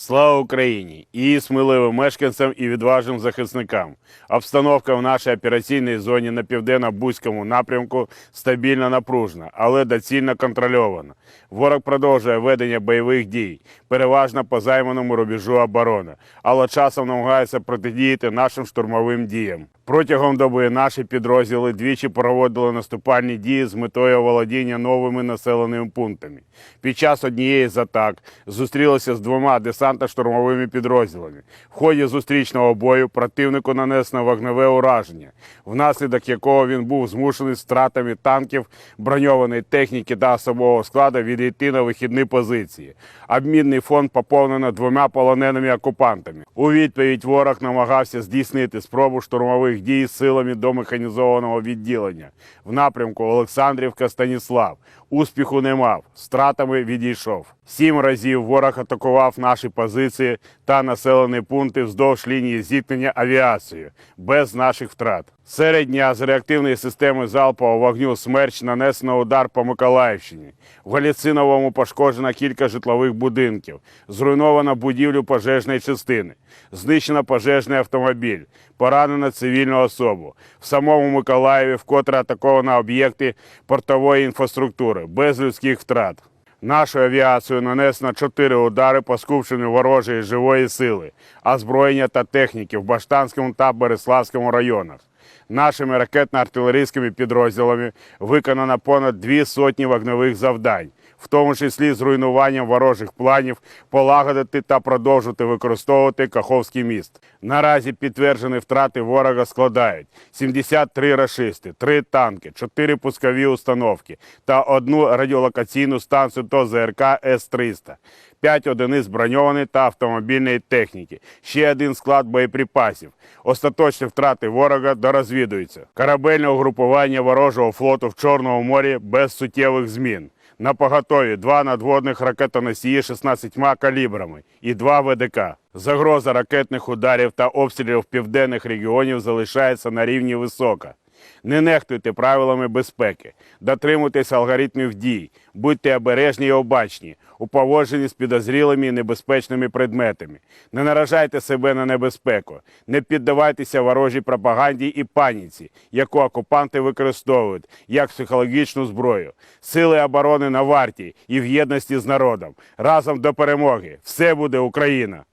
Слава Україні! І сміливим мешканцям і відважним захисникам. Обстановка в нашій операційній зоні на південно-бузькому напрямку стабільно напружена, але доцільно контрольована. Ворог продовжує ведення бойових дій, переважно по займаному рубежу оборони, але часом намагається протидіяти нашим штурмовим діям. Протягом доби наші підрозділи двічі проводили наступальні дії з метою оволодіння новими населеними пунктами. Під час однієї з атак зустрілися з двома десантно-штурмовими підрозділами. В ході зустрічного бою противнику нанесено вогневе ураження, внаслідок якого він був змушений з втратами танків, броньованої техніки та особового складу відійти на вихідні позиції. Обмінний фонд поповнено двома полоненими окупантами. У відповідь ворог намагався здійснити спробу штурмових дій силами до механізованого відділення в напрямку Олександрівка Станіслав. Успіху не мав, стратами відійшов. Сім разів ворог атакував наші позиції та населені пункти вздовж лінії зіткнення авіацією без наших втрат. Серед дня з реактивної системи залпового вогню «Смерч» нанесено удар по Миколаївщині. В Галіциновому пошкоджено кілька житлових будинків, зруйновано будівлю пожежної частини, знищено пожежний автомобіль, поранено цивільну особу. В самому Миколаєві вкотре атаковано об'єкти портової інфраструктури без людських втрат. Нашою авіацією нанесено чотири удари по скупченню ворожої живої сили, озброєння та техніки в Баштанському та Береславському районах. Нашими ракетно-артилерійськими підрозділами виконано понад дві сотні вогневих завдань, в тому числі з руйнуванням ворожих планів полагодити та продовжувати використовувати Каховський міст. Наразі підтверджені втрати ворога складають 73 рашисти, 3 танки, 4 пускові установки та одну радіолокаційну станцію до ЗРК С-300. 5 одиниць броньованої та автомобільної техніки, ще один склад боєприпасів. Остаточні втрати ворога дорозвідуються. Корабельне угрупування ворожого флоту в Чорному морі без суттєвих змін. На поготові два надводних ракетоносії 16 калібрами і два ВДК. Загроза ракетних ударів та обстрілів південних регіонів залишається на рівні висока. Не нехтуйте правилами безпеки, дотримуйтесь алгоритмів дій, будьте обережні і обачні у з підозрілими і небезпечними предметами. Не наражайте себе на небезпеку, не піддавайтеся ворожій пропаганді і паніці, яку окупанти використовують як психологічну зброю. Сили оборони на варті і в єдності з народом. Разом до перемоги. Все буде Україна!